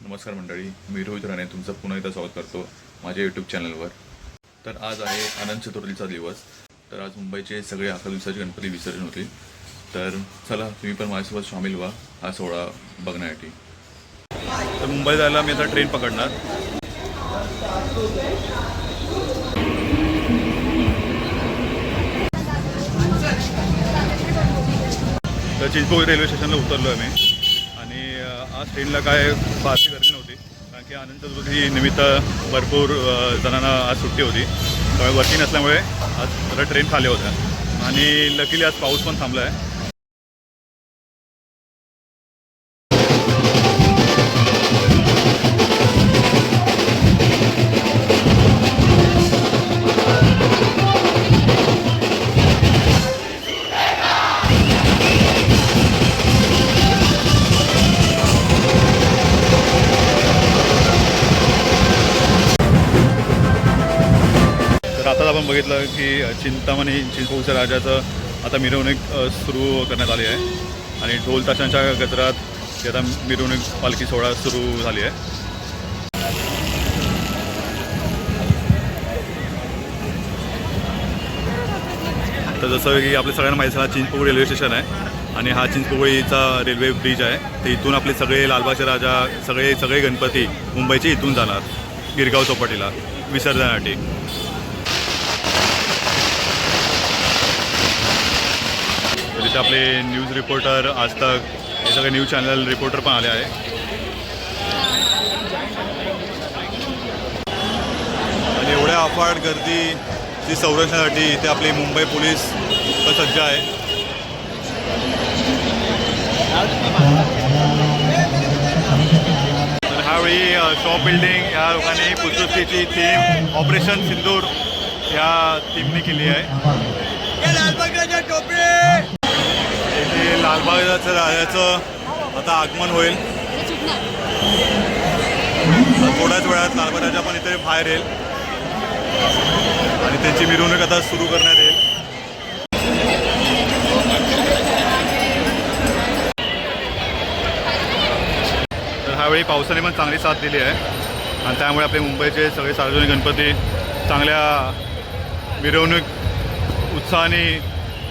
नमस्कार मंडळी मी रोहित राणे तुमचं पुन्हा एकदा स्वागत करतो माझ्या यूट्यूब चॅनलवर तर आज आहे अनंत चतुर्थीचा दिवस. तर आज मुंबईचे सगळे अकरा दिवसाचे गणपती विसर्जन होते तर चला तुम्ही पण माझ्यासोबत सामील व्हा हा सोहळा बघण्यासाठी. तर मुंबई जायला मी आता ट्रेन पकडणार. तर चिंचपोळी रेल्वे स्टेशनला उतरलो आहे मी. ट्रेनला काय फारशी गर्दी नव्हती. कारण की अनंत चतुर्थी निमित्त भरपूर जणांना आज सुट्टी होती. त्यामुळे वरती नसल्यामुळे आज जरा ट्रेन खाली होत्या. आणि लकीली आज पाऊस पण थांबला आहे बघितलं की चिंतामणी चिंचपूरच्या राजाचं आता मिरवणूक सुरू करण्यात आली आहे. आणि ढोल ताशांच्या गजरात ती आता मिरवणूक पालखी सोहळा सुरू झाली आहे. तर जसं की आपल्या सगळ्यांना माहिती झाला चिंचपोळी रेल्वे स्टेशन आहे. आणि हा चिंचपोळीचा रेल्वे ब्रिज आहे. तर इथून आपले सगळे लालबागचे राजा सगळे सगळे गणपती मुंबईचे इथून जाणार गिरगाव चौपाटीला विसर्जनासाठी. तर आपले न्यूज रिपोर्टर आज तक हे सगळे न्यूज चॅनल रिपोर्टर पण आले आहे आणि एवढ्या अफाट गर्दी ती संरक्षणासाठी इथे आपली मुंबई पोलीस सज्ज आहे. तर ह्यावेळी शॉप बिल्डिंग या लोकांनी पुस्तकीची थीम ऑपरेशन सिंदूर या थीमने केली आहे. इथे लालबागचं राजाचं आता आगमन होईल. थोड्याच वेळात लालबाग राजा पण इथे बाहेर येईल. आणि त्यांची मिरवणूक आता सुरू करण्यात येईल. तर ह्यावेळी पावसाने पण चांगली साथ दिली आहे. आणि त्यामुळे आपले मुंबईचे सगळे सार्वजनिक गणपती चांगल्या मिरवणूक उत्साहाने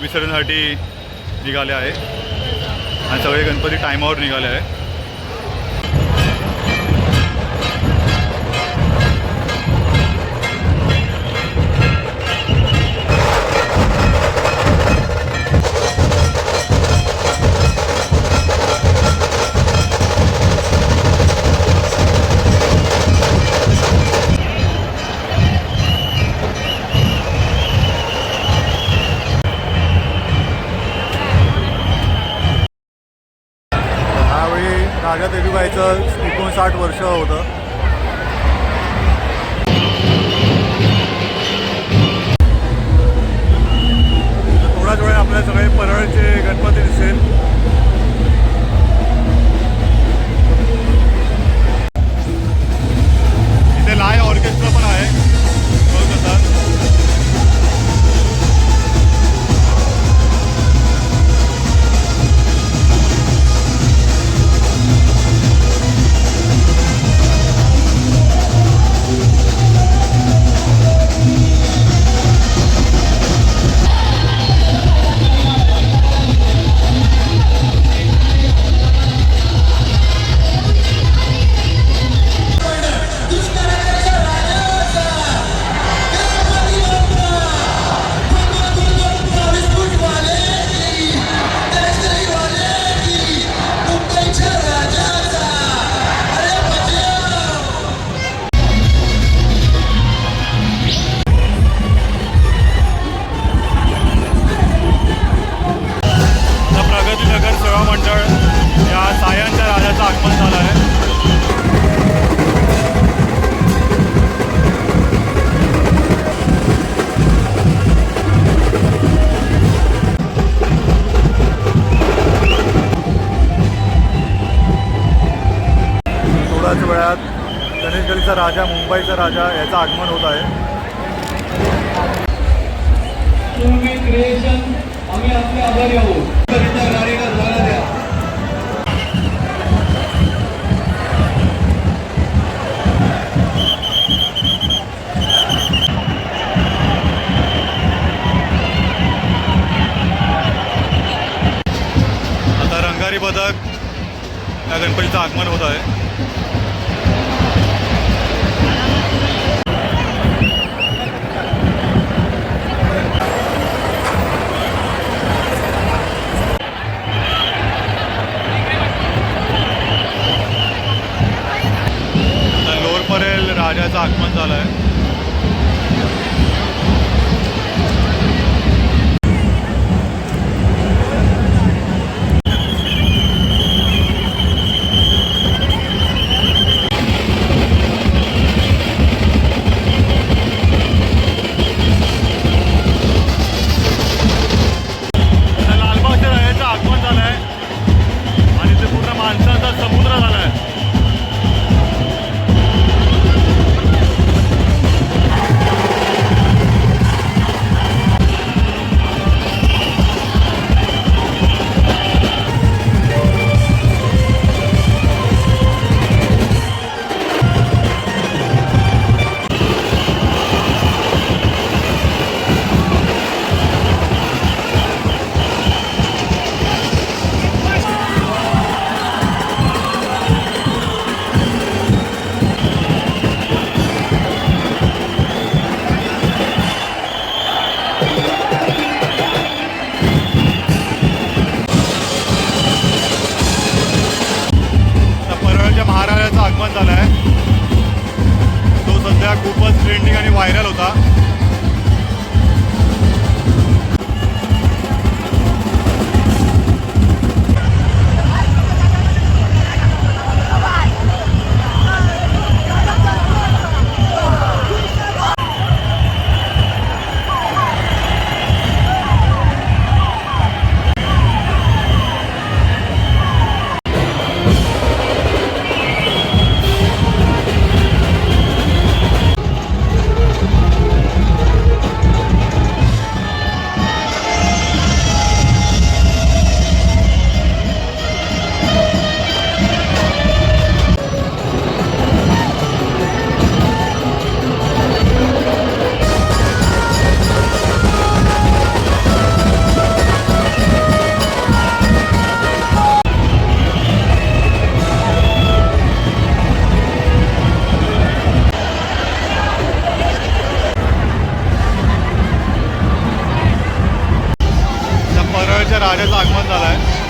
विसर्जनासाठी निघाले आहे. आणि सगळे गणपती टायमावर निघाले आहे राजा मुंबईचा राजा याचं आगमन होत आहे. आता रंगारी पदक या गणपतीचं आगमन होत आहे. लोअरपरेल आगमन झालं आहे व्हायरल होता. गाड्याचं आगमन झालं आहे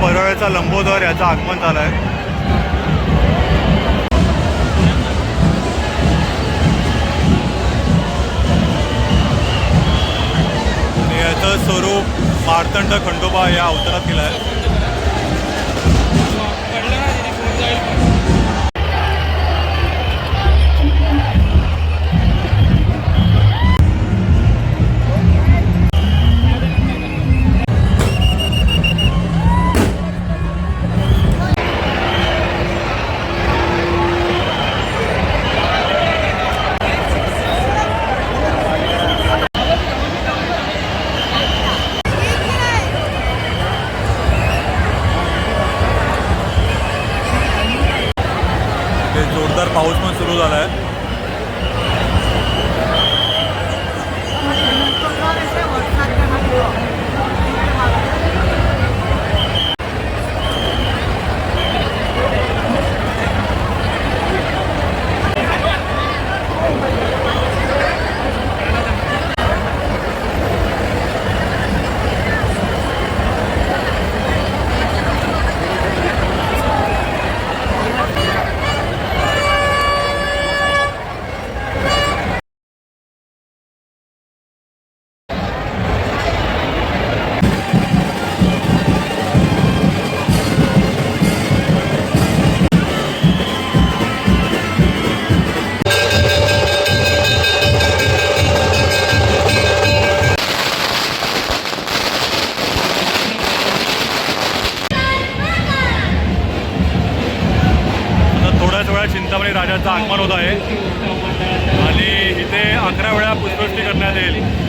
परळचा लंबोदर याचं आगमन झालं आहे याचं स्वरूप मार्तंड खंडोबा या अवतारात केलं आहे जोरदार पाऊस पण सुरू झाला आहे पंचावणी राजाचं आगमन होत आहे. आणि इथे अकरा वेळा पुष्पवृष्टी करण्यात येईल.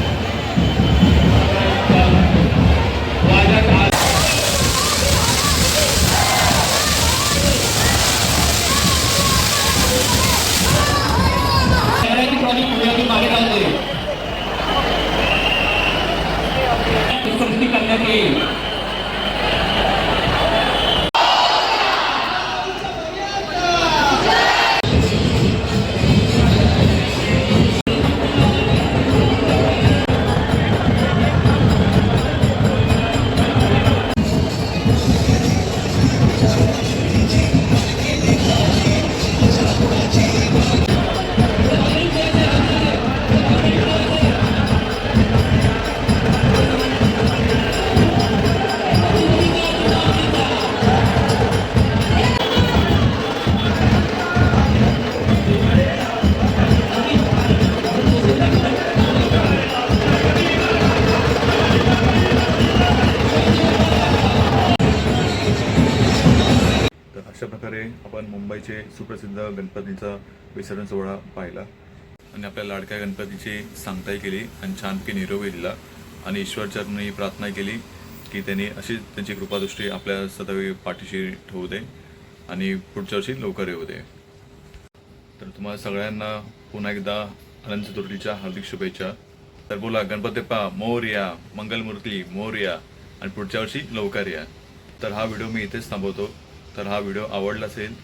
करण्यात येईल. प्रकारे आपण मुंबईचे सुप्रसिद्ध गणपतीचा विसर्जन सोहळा पाहिला. आणि आपल्या लाडक्या गणपतीची सांगताही केली आणि छानपैकी निरोपही दिला. आणि ईश्वरचरणी प्रार्थना केली की त्यांनी अशी त्यांची कृपादृष्टी आपल्या सदैव पाठीशी ठेवू दे आणि पुढच्या वर्षी लवकर येऊ दे. तर तुम्हाला सगळ्यांना पुन्हा एकदा अनंत चतुर्थीच्या हार्दिक शुभेच्छा. तर बोला गणपतीप्पा मोर्या मंगलमूर्ती मोर्या आणि पुढच्या वर्षी लवकर या. तर हा व्हिडिओ मी इथेच थांबवतो. तर हा व्हिडिओ आवडला असेल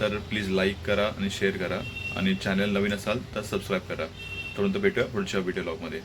तर प्लीज लाईक करा आणि शेअर करा. आणि चॅनल नवीन असाल तर सबस्क्राईब करा. तोपर्यंत भेटूया पुढच्या व्हिडिओ लॉगमध्ये